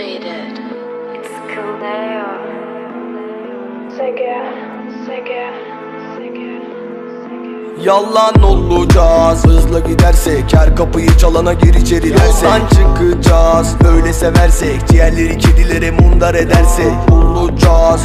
Illuminated. It's Kaldea. Yalan olacağız. Hızla gidersek her kapıyı çalana gir içeri Yoldan çıkacağız. Öyle seversek Ciğerleri kedilere mundar edersek. Olacağız.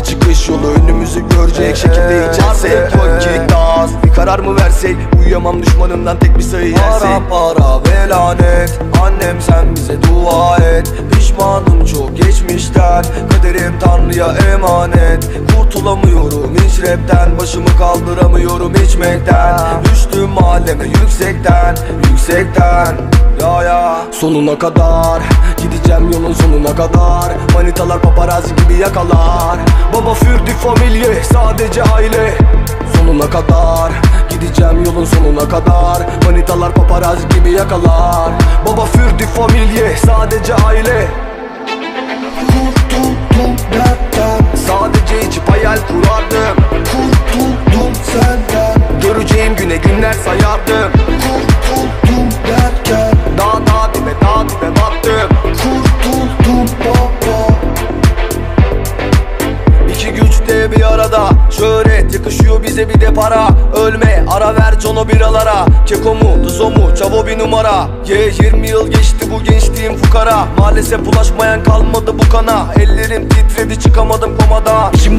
Biz de çıkış yolu önümüzü görecek şekilde içersek kilit az Bir karar mı versek? Uyuyamam düşmanımdan tek bir sayı yersek. Para para ve lanet Annem sen bize dua et. Pişmanım çok geçmişten. Kaderim Tanrı'ya emanet. Kurtulamıyorum hiç rapten. Başımı kaldıramıyorum içmekten. Düştüm mahalleme yüksekten Yüksekten. Ya ya. Sonuna kadar Gideceğim yolun sonuna kadar. Manitalar paparazzi gibi yakalar. Baba fürdü familye sadece aile. Sonuna kadar Gideceğim yolun sonuna kadar. Manitalar paparazzi gibi yakalar. Baba fürdü familye sadece aile güne günler sayardım. Kurtuldum derken Dağ dağ dibe dağ dibe battım. Kurtuldum baba İki güç de bir arada. Şöhret yakışıyor bize bir de para. Ölme ara ver Jono biralara Keko mu Tuzo mu Çavo bir numara. Ye 20 yıl geçti bu gençliğim fukara. Maalesef bulaşmayan kalmadı bu kana. Ellerim titredi çıkamadım komada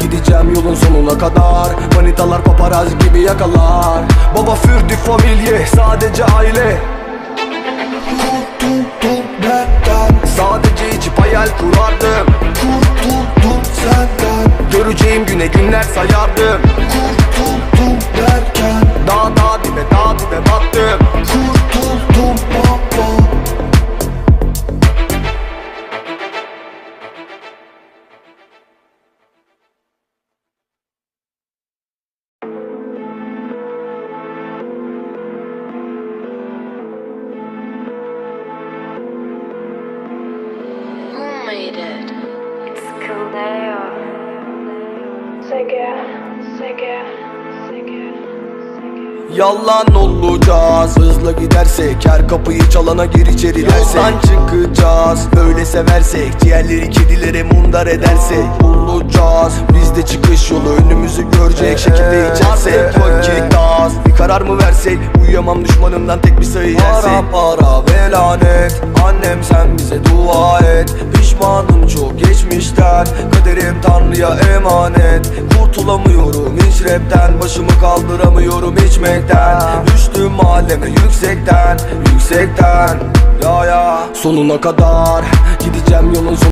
Gideceğim yolun sonuna kadar. Manitalar paparazzi gibi yakalar. Baba fürdü familye sadece aile. Kurtuldum benden Sadece içip hayal kurardım. Kurtuldum senden Göreceğim güne günler sayardım. Kurtuldum İt? It's Kildare. Sege, sege. Yalan olacağız Hızlı gidersek her kapıyı çalana gir içeri dersek Yoldan çıkacağız Böyle seversek Ciğerleri kedilere mundar edersek Bulacağız Biz de çıkış yolu önümüzü görecek şekilde içersek Yok kilit az Bir karar mı versek? Uyuyamam düşmanımdan tek bir sayı yersek. Para para ve lanet Annem sen bize dua et. Pişmanım çok geçmişten. Kaderim Tanrı'ya emanet. Kurtulamıyorum hiç rapten. Başımı kaldıramıyorum içmekten. Düştüm mahalleme yüksekten. Yüksekten. Ya ya. Sonuna kadar Gideceğim yolun sonu